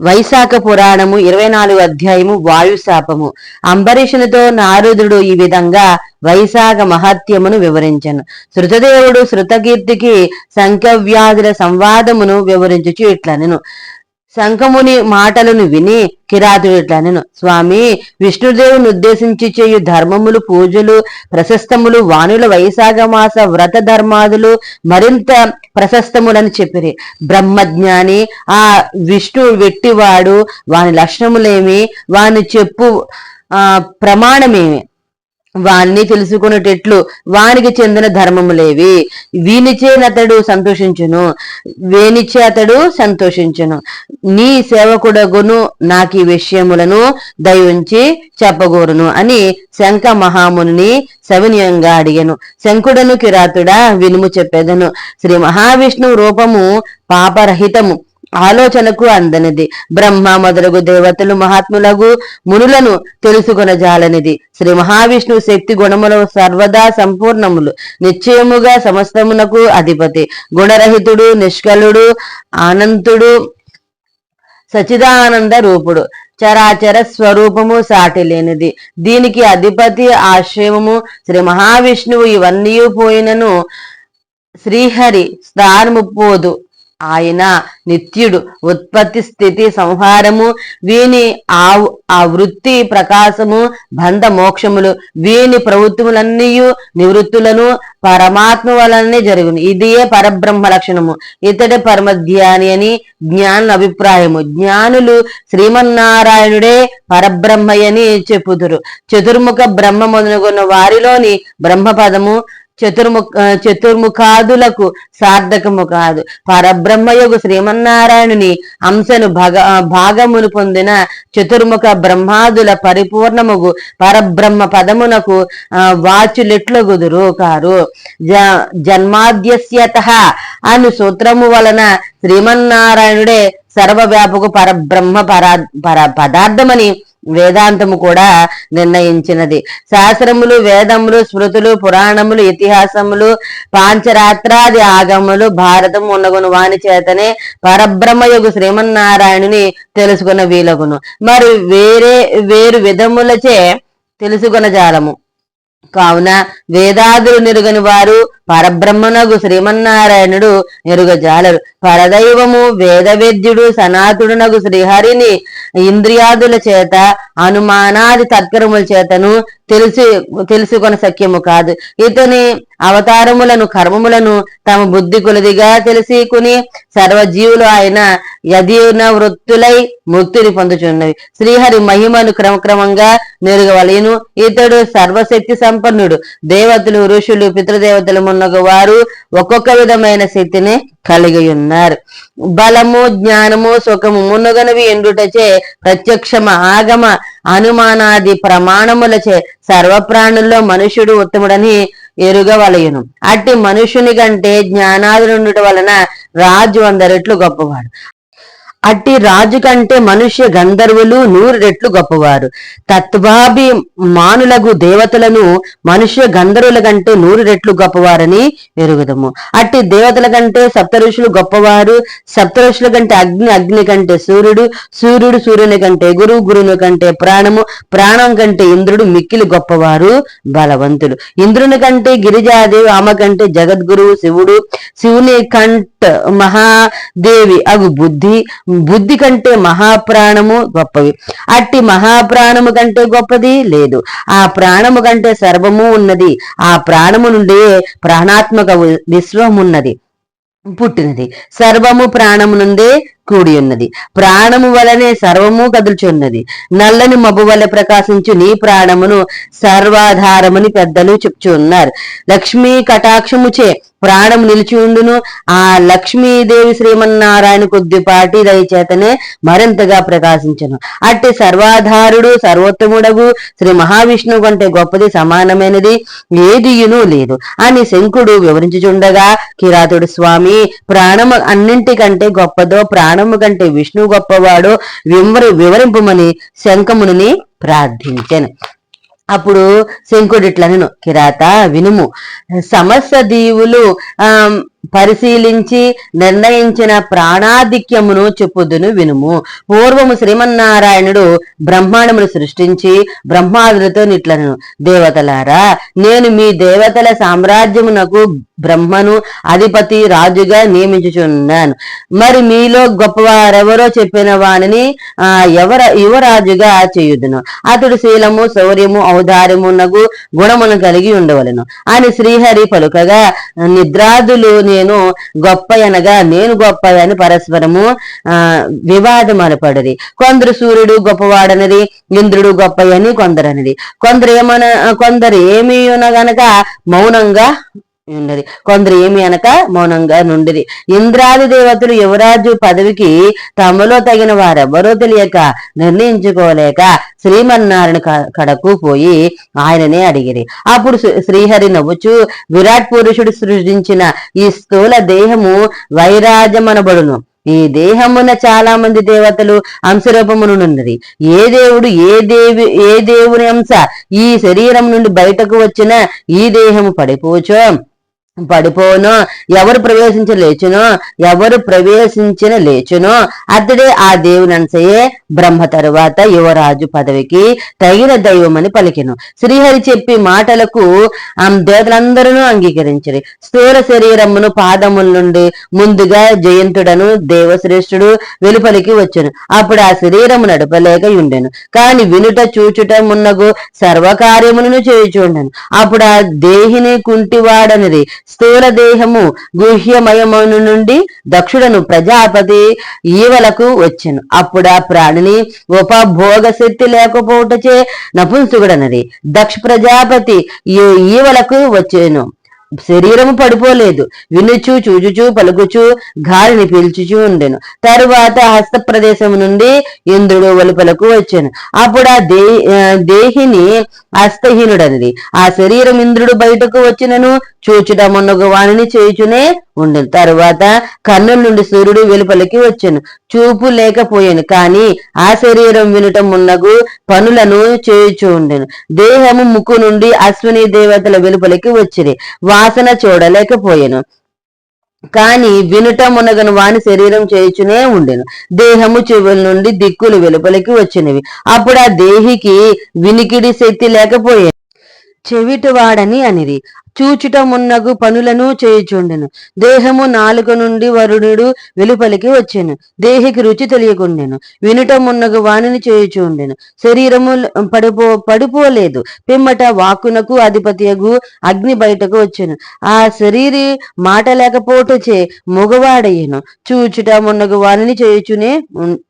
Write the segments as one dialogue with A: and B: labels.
A: వైశాఖ పురాణము ఇరవై నాలుగు అధ్యాయము వాయుశాపము అంబరీషునితో నారదుడు ఈ విధంగా వైశాఖ మహత్యమును వివరించను. శృతదేవుడు శృతకీర్తికి సంఖ్యవ్యాధుల సంవాదమును వివరించుచు ఇట్లనెను. శంఖముని మాటలను విని కిరాతుడిట్లనెను. స్వామి విష్ణుదేవుని ఉద్దేశించి చేయు ధర్మములు పూజలు ప్రశస్తములు వాణుల వైశాఖ మాస వ్రత ధర్మాదులు మరింత ప్రశస్తములని చెప్పిరి. బ్రహ్మజ్ఞాని ఆ విష్ణు వెట్టివాడు వాని లక్షణములేమి? వాని చెప్పు ఆ ప్రమాణమేమి? వాణ్ణి తెలుసుకునేటట్లు వానికి చెందిన ధర్మములేవి లేవి. అతడు సంతోషించును. వేనిచే అతడు సంతోషించును. నీ సేవకుడగును నాకు ఈ విషయములను దయవుంచి చెప్పగోరును అని శంఖ మహాముని సవినయంగా అడిగాను. శంకుడను కిరాతుడా వినుము చెప్పేదను. శ్రీ మహావిష్ణువు రూపము పాపరహితము. ఆలోచనకు అందనిది. బ్రహ్మ మొదలగు దేవతలు మహాత్ములగు మునులను తెలుసుకొన జాలనిది. శ్రీ మహావిష్ణువు శక్తి గుణములు సర్వదా సంపూర్ణములు. నిశ్చయముగా సమస్తమునకు అధిపతి. గుణరహితుడు నిష్కలుడు ఆనంతుడు సచిదానంద రూపుడు. చరాచర స్వరూపము సాటి లేనిది దీనికి అధిపతి ఆశ్రయము శ్రీ మహావిష్ణువు. ఇవన్నీ పోయినను శ్రీహరి స్థానము పోదు. ఆయన నిత్యుడు. ఉత్పత్తి స్థితి సంహారము వీని ఆ ఆ వృత్తి ప్రకాశము బంధ మోక్షములు. వీని ప్రవృత్తులన్నీ నివృత్తులను పరమాత్మ వలనే జరుగును. ఇదియే పరబ్రహ్మ లక్షణము. ఇతడి పరమధ్యాని అని జ్ఞానుల అభిప్రాయము. జ్ఞానులు శ్రీమన్నారాయణుడే పరబ్రహ్మయని చెప్పుదురు. చతుర్ముఖ బ్రహ్మ మొదలుగొన్న వారిలోని బ్రహ్మపదము చతుర్ముఖ చతుర్ముఖాదులకు సార్థకము కాదు. పరబ్రహ్మయుగు శ్రీమన్నారాయణుని అంశను భగ భాగమును పొందిన చతుర్ముఖ బ్రహ్మాదుల పరిపూర్ణముగు పరబ్రహ్మ పదమునకు వాచులెట్ల వాచులెట్లగుదురు కారు. జ జన్మాద్యస్యత అను సూత్రము వలన శ్రీమన్నారాయణుడే సర్వవ్యాపకు పరబ్రహ్మ పరా పర పదార్థమని వేదాంతము కూడా నిర్ణయించినది. శాస్త్రములు వేదములు స్మృతులు పురాణములు ఇతిహాసములు పాంచరాత్రాది ఆగములు భారతం ఉన్నగును వాని చేతనే పరబ్రహ్మయుగు శ్రీమన్నారాయణుని తెలుసుకున్న వీలగును మరి వేరే వేరు విధములచే తెలుసుకున్న జాలము కావున వేదాదులు నిరుగని వారు పరబ్రహ్మనగు శ్రీమన్నారాయణుడు ఎరుగజాలరు పరదైవము వేదవేద్యుడు సనాతుడునగు శ్రీహరిని ఇంద్రియాదుల చేత అనుమానాది తత్కరముల చేతను తెలిసి తెలుసుకొన సఖ్యము కాదు. ఇతని అవతారములను కర్మములను తమ బుద్ధి కొలదిగా తెలిసికుని సర్వజీవులు ఆయన యదీన వృత్తులై ముక్తిని పొందుచున్నవి. శ్రీహరి మహిమను క్రమక్రమంగా నెరుగవలేను ఇతడు సర్వశక్తి సంపన్నుడు. దేవతలు ఋషులు పితృదేవతలు మున్నగు వారు ఒక్కొక్క విధమైన శక్తిని కలిగి ఉన్నారు బలము జ్ఞానము సుఖము మున్నగనవి ఎండుటచే ప్రత్యక్షమ ఆగమ అనుమానాది ప్రమాణములచే సర్వప్రాణుల్లో మనుష్యుడు ఉత్తముడని ఎరుగవలయును అట్టి మనుషుని కంటే జ్ఞానాదులుండుట వలన రాజు అందరెట్లు గొప్పవాడు. అట్టి రాజు కంటే మనుష్య గంధర్వులు నూరు రెట్లు గొప్పవారు. తత్వాభి మానులగు దేవతలను మనుష్య గంధర్వుల కంటే నూరు రెట్లు గొప్పవారని ఎరుగుదము. అట్టి దేవతల కంటే సప్త ఋషులు గొప్పవారు. సప్త ఋషుల కంటే అగ్ని అగ్ని కంటే సూర్యుడు సూర్యుడు సూర్యుని కంటే గురువు గురువుని కంటే ప్రాణము ప్రాణం కంటే ఇంద్రుడు మిక్కిలి గొప్పవారు బలవంతులు. ఇంద్రుని కంటే గిరిజాదేవి ఆమె కంటే జగద్గురువు శివుడు శివుని కంటే మహాదేవి అగు బుద్ధి. బుద్ధి కంటే మహాప్రాణము గొప్పవి. అట్టి మహాప్రాణము కంటే గొప్పది లేదు. ఆ ప్రాణము కంటే సర్వము ఉన్నది. ఆ ప్రాణము నుండి ప్రాణాత్మక విశ్వం విశ్వమున్నది. పుట్టినది. సర్వము ప్రాణము నుండే కూడి ఉన్నది ప్రాణము వలనే సర్వము కదులుచున్నది. నల్లని మబ్బు వలె ప్రకాశించు నీ ప్రాణమును సర్వాధారమని పెద్దలు చెప్చున్నారు లక్ష్మీ కటాక్షముచే ప్రాణం నిలిచి ఉండును. ఆ లక్ష్మీదేవి శ్రీమన్నారాయణ కొద్దిపాటి దయచేతనే మరింతగా ప్రకాశించను. అట్టి సర్వాధారుడు సర్వోత్తముడగు శ్రీ మహావిష్ణువు కంటే గొప్పది సమానమైనది ఏదియును లేదు. అని శంకుడు వివరించుచుండగా కిరాతుడు స్వామి ప్రాణము అన్నింటికంటే గొప్పదో ప్రాణము కంటే విష్ణువు గొప్పవాడో వివరింపమని శంఖముని ప్రార్థించాను. అప్పుడు శంకుడిట్లనను కిరాత వినుము. సమస్త దీవులు ఆ పరిశీలించి నిర్ణయించిన ప్రాణాధిక్యమును చెప్పుదును వినుము. పూర్వము శ్రీమన్నారాయణుడు బ్రహ్మాండమును సృష్టించి బ్రహ్మాదులతో నిట్లను. దేవతలారా నేను మీ దేవతల సామ్రాజ్యమునకు బ్రహ్మను అధిపతి రాజుగా నియమించుచున్నాను. మరి మీలో గొప్పవారెవరో చెప్పిన వానిని ఆ ఎవర యువరాజుగా చేయుదును. అతడు శీలము శౌర్యము ఔదార్యమునకు గుణమును కలిగి ఉండవలను. అని శ్రీహరి పలుకగా నిద్రాదులు నేను గొప్ప అనగా నేను గొప్ప అని పరస్పరము ఆ వివాదం అనపడది. కొందరు సూర్యుడు గొప్పవాడనది ఇంద్రుడు గొప్ప అని కొందరనది. కొందరు ఏమన కొందరు ఏమి గనక మౌనంగా ఉన్నది. కొందరు ఏమి అనక మౌనంగా నుండిది ఇంద్రాది దేవతలు యువరాజు పదవికి తమలో తగిన వారెవరో తెలియక నిర్ణయించుకోలేక శ్రీమన్నారాయణ కడకు పోయి ఆయననే అడిగిరి. అప్పుడు శ్రీహరి నవ్వుచు విరాట్ పురుషుడు సృష్టించిన ఈ స్థూల దేహము వైరాజమనబడును. ఈ దేహమున చాలా మంది దేవతలు అంశరూపమునున్నది ఏ దేవుడు ఏ దేవి ఏ దేవుని అంశ ఈ శరీరం నుండి బయటకు వచ్చిన ఈ దేహము పడిపోచో. పడిపోను. ఎవరు ప్రవేశించ లేచునో? ఎవరు ప్రవేశించిన లేచునో? అతడే ఆ దేవుని అంశయే బ్రహ్మ తరువాత యువరాజు పదవికి తగిన దైవమని పలికెను. శ్రీహరి చెప్పి మాటలకు ఆ దేవతలందరూ అంగీకరించరు. స్థూల శరీరమును పాదముల నుండి ముందుగా జయంతుడను దేవశ్రేష్ఠుడు వెలుపలికి వచ్చును. అప్పుడు ఆ శరీరము నడపలేక ఉండెను కాని వినుట చూచుట మున్నగు సర్వకార్యములను చేయుచుండెను. అప్పుడు ఆ దేహిని కుంటివాడనిది స్థూల దేహము గుహ్యమయమును నుండి దక్షుడను ప్రజాపతి ఈవలకు వచ్చెను. అప్పుడు ఆ ప్రాణిని ఉపభోగ శక్తి లేకపోవటచే నపుంసుకుడనది దక్ష ప్రజాపతి ఈవలకు వచ్చేను. శరీరము పడిపోలేదు. వినుచు చూచుచు పలుకుచు గాలిని పీల్చుచూ ఉండెను. తరువాత హస్త ప్రదేశం నుండి ఇంద్రుడు వలుపలకు వచ్చాను. అప్పుడు ఆ దే దేహిని హస్తహీనుడనిది. ఆ శరీరం ఇంద్రుడు బయటకు వచ్చినను చూచుట మున్నగు వాణిని చేయుచునే ఉండెను తరువాత కన్నుల నుండి సూర్యుడు వెలుపలికి వచ్చాను. చూపు లేకపోయాను కాని ఆ శరీరం వినటం ఉన్నగు పనులను చేయుచు ఉండెను. దేహము ముక్కు నుండి అశ్విని దేవతల వెలుపలికి వచ్చింది వాసన చూడలేకపోయాను. కాని వినుట మునగను వాని శరీరం చేయుచునే ఉండెను. దేహము చెవుల నుండి దిక్కులు వెలుపలికి వచ్చినవి. అప్పుడు ఆ దేహికి వినికిడి శక్తి లేకపోయాను. చెవిటివాడని అనిది చూచుట మున్నగు పనులను చేయుచుండెను. దేహము నాలుక నుండి వరుణుడు వెలుపలికి వచ్చెను. దేహికి రుచి తెలియకుండెను. వినుటమున్నగు వాణిని చేయుచుండెను. శరీరము పడిపో పడిపోలేదు. పిమ్మట వాకునకు అధిపతియగు అగ్ని బయటకు వచ్చెను. ఆ శరీరి మాట లేకపోటచే మగవాడయ్యను. చూచుట మున్నగు వాణిని చేయుచునే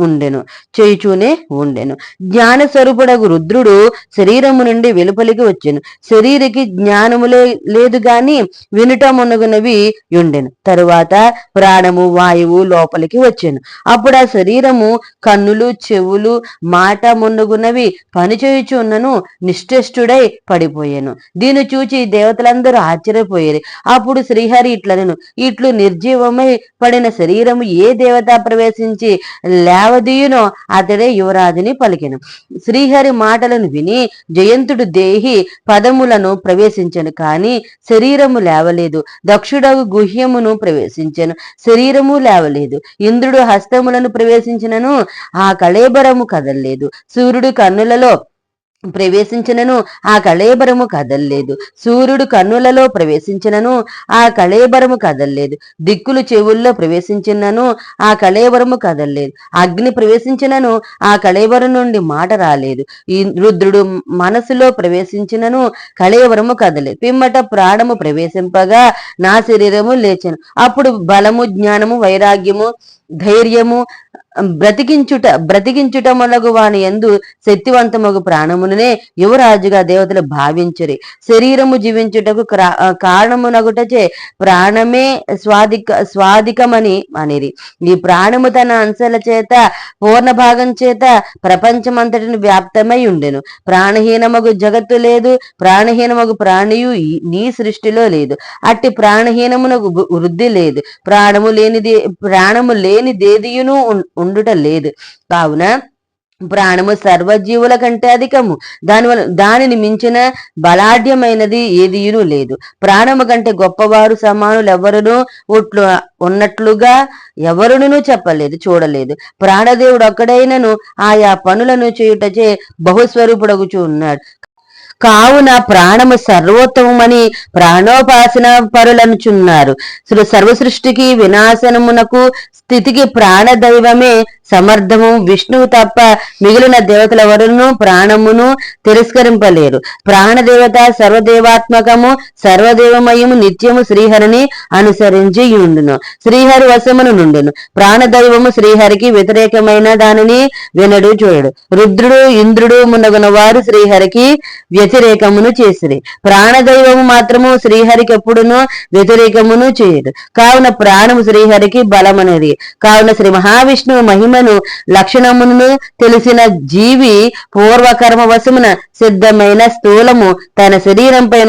A: ఉండెను. చేయుచునే ఉండెను. జ్ఞాన స్వరూపుడగు రుద్రుడు శరీరము నుండి వెలుపలికి వచ్చెను. శరీరికి జ్ఞానములే లేదు గాని వినుట మునగునవి ఉండెను తరువాత ప్రాణము వాయువు లోపలికి వచ్చాను. అప్పుడు ఆ శరీరము కన్నులు చెవులు మాట మున్నగునవి పనిచేయుచున్నను నిశ్చేష్టుడై పడిపోయాను. దీన్ని చూచి దేవతలందరూ ఆశ్చర్యపోయారు. అప్పుడు శ్రీహరి ఇట్లను ఇట్లు నిర్జీవమై పడిన శరీరము ఏ దేవత ప్రవేశించి లేవదీయునో అతడే యువరాజుని పలికెను. శ్రీహరి మాటలను విని జయంతుడు దేహి పదములను ప్రవేశించను కానీ శరీరము లేవలేదు. దక్షుడగు గుహ్యమును ప్రవేశించెను. శరీరము లేవలేదు. ఇంద్రుడు హస్తములను ప్రవేశించినను. ఆ కళేబరము కదల్లేదు. సూర్యుడు కన్నులలో ప్రవేశించినను ఆ కళేబరము కదల్లేదు. సూర్యుడు కన్నులలో ప్రవేశించినను ఆ కళేబరము కదల్లేదు. దిక్కులు చెవుల్లో ప్రవేశించినను ఆ కళేబరము కదల్లేదు. అగ్ని ప్రవేశించినను ఆ కళేబరం నుండి మాట రాలేదు. ఈ రుద్రుడు మనసులో ప్రవేశించినను కళేబరము కదలేదు పిమ్మట ప్రాణము ప్రవేశింపగా నా శరీరము లేచను. అప్పుడు బలము జ్ఞానము వైరాగ్యము ధైర్యము బ్రతికించుట బ్రతికించుట మొలగు వాని ఎందు శక్తివంతమగు ప్రాణముననే యువరాజుగా దేవతలు భావించరి. శరీరము జీవించుటకు కారణమునగుటచే ప్రాణమే స్వాధిక స్వాధికమని అనిరి. ఈ ప్రాణము తన అంశాల చేత పూర్ణ భాగం చేత ప్రపంచమంతటిని వ్యాప్తమై ఉండెను. ప్రాణహీనమగు జగత్తు లేదు ప్రాణహీనమగు ప్రాణియు నీ సృష్టిలో లేదు. అట్టి ప్రాణహీనమునకు వృద్ధి లేదు. ప్రాణము లేనిది ప్రాణము లేని దేదియును ఉండుట లేదు. కావున ప్రాణము సర్వజీవుల కంటే అధికము. దాని వల్ల దానిని మించిన బలాఢ్యమైనది ఏదియును లేదు. ప్రాణము కంటే గొప్పవారు సమానులు ఎవరునూ ఒట్లు ఉన్నట్లుగా ఎవరును చెప్పలేదు చూడలేదు. ప్రాణదేవుడు ఒక్కడైనను ఆయా పనులను చేయుటచే బహుస్వరూపుడగుచూ ఉన్నాడు. కావున ప్రాణము సర్వోత్తమని ప్రాణోపాసన పరులనుచున్నారు. సర్వ సృష్టికి వినాశనమునకు స్థితికి ప్రాణదైవమే సమర్థము. విష్ణువు తప్ప మిగిలిన దేవతల వరును ప్రాణమును తిరస్కరింపలేరు. ప్రాణదేవత సర్వదేవాత్మకము సర్వదేవమయము నిత్యము శ్రీహరిని అనుసరించి ఉండును. శ్రీహరి వశమును నుండును. ప్రాణదైవము శ్రీహరికి వ్యతిరేకమైన దానిని వినడు చూడడు. రుద్రుడు ఇంద్రుడు మునగున వారు శ్రీహరికి వ్యతిరేకమును చేసిరి. ప్రాణదైవము మాత్రము శ్రీహరికి ఎప్పుడును వ్యతిరేకమును చేయదు. కావున ప్రాణము శ్రీహరికి బలమనేది. కావున శ్రీ మహావిష్ణువు మహిమను లక్షణమును తెలిసిన జీవి పూర్వకర్మ వశమున సిద్ధమైన స్థూలము తన శరీరంపై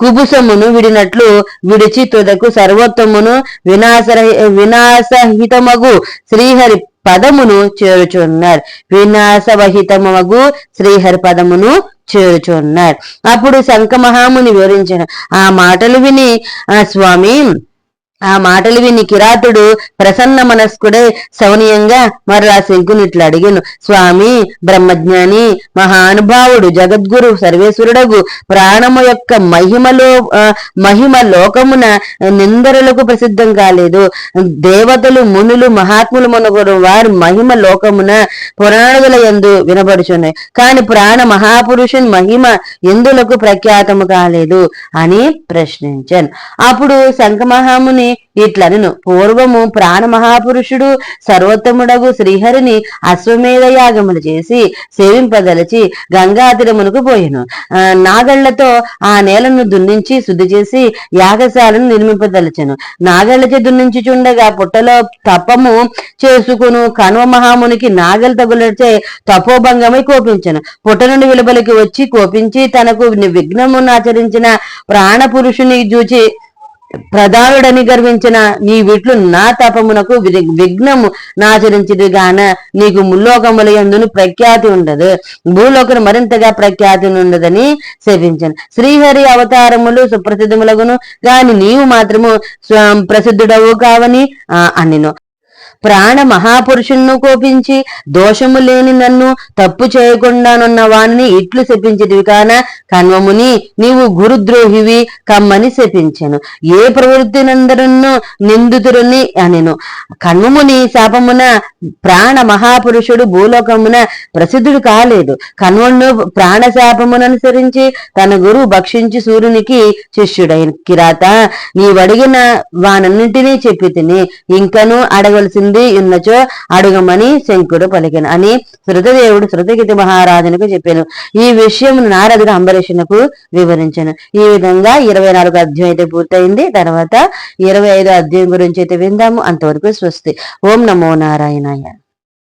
A: కుబుసమును విడినట్లు విడిచి తుదకు సర్వోత్తమును వినాశ వినాశహితమగు శ్రీహరి పదమును చేరుచున్నారు వినాశవహితమగు శ్రీహరి పదమును చేరుచున్నారు. అప్పుడు శంఖ మహాముని వివరించిన ఆ మాటలు విని ఆ స్వామి ఆ మాటలు విని కిరాతుడు ప్రసన్న మనస్కుడై సవనీయంగా మరలా శంకునిట్లు అడిగాను. స్వామి బ్రహ్మజ్ఞాని మహానుభావుడు జగద్గురు సర్వేశ్వరుడగు ప్రాణము యొక్క మహిమలో మహిమ లోకమున నిందరులకు ప్రసిద్ధం కాలేదు. దేవతలు మునులు మహాత్ములు మునుగురు వారి మహిమ లోకమున పురాణుల ఎందు వినబడుచున్నాయి. కాని ప్రాణ మహాపురుషుని మహిమ ఎందులకు ప్రఖ్యాతము కాలేదు? అని ప్రశ్నించాను. అప్పుడు శంఖమహాముని ఇట్లనను. పూర్వము ప్రాణ మహాపురుషుడు సర్వోత్తముడగు శ్రీహరిని అశ్వమేధ యాగములు చేసి సేవింపదలచి గంగాతిరమునకు పోయెను. నాగళ్ళతో ఆ నేలను దున్నించి శుద్ధి చేసి యాగశాలను నిర్మింపదలచెను. నాగళ్ళచే దున్నించుచుండగా పుట్టలో తపము చేసుకును కనువ మహామునికి నాగలు తగులచే తపోభంగమై కోపించను. పుట్ట నుండి విలువలకి వచ్చి కోపించి తనకు విఘ్నమును ఆచరించిన ప్రాణపురుషుని చూచి ప్రధానుడని గర్వించిన నీ విట్లు నా తపమునకు విఘ్నము నాచరించదు గాన నీకు ముల్లోకముల ఎందును ప్రఖ్యాతి ఉండదు. భూలోకను మరింతగా ప్రఖ్యాతి ఉండదని శపించను శ్రీహరి అవతారములు సుప్రసిద్ధములగును గాని నీవు మాత్రము ప్రసిద్ధుడవు కావని అనిను. ప్రాణ మహాపురుషుణ్ణు కోపించి దోషము లేని నన్ను తప్పు చేయకుండానున్న వాణ్ణి ఇట్లు శపించిదివి కాన కన్వముని నీవు గురుద్రోహివి కమ్మని శపించెను. ఏ ప్రవృత్తినందరును నిందితురుని అనెను. కన్వముని శాపమున ప్రాణ మహాపురుషుడు భూలోకమున ప్రసిద్ధుడు కాలేదు. కన్వను ప్రాణ అనుసరించి తన గురువు భక్షించి సూర్యునికి శిష్యుడైన కిరాత నీవడిగిన వానన్నింటినీ చెప్పి తిని ఇంకనూ అడగవలసింది ఉంది ఉన్నచో అడుగమని శంకుడు పలికిన. అని శృతదేవుడు శృతగితి మహారాజునకు చెప్పాను. ఈ విషయం నారదుడు అంబరీషునకు వివరించను. ఈ విధంగా ఇరవై నాలుగు అధ్యాయం అయితే పూర్తయింది. తర్వాత ఇరవై ఐదు అధ్యాయం గురించి అయితే విందాము. అంతవరకు స్వస్తి. ఓం నమో నారాయణాయ.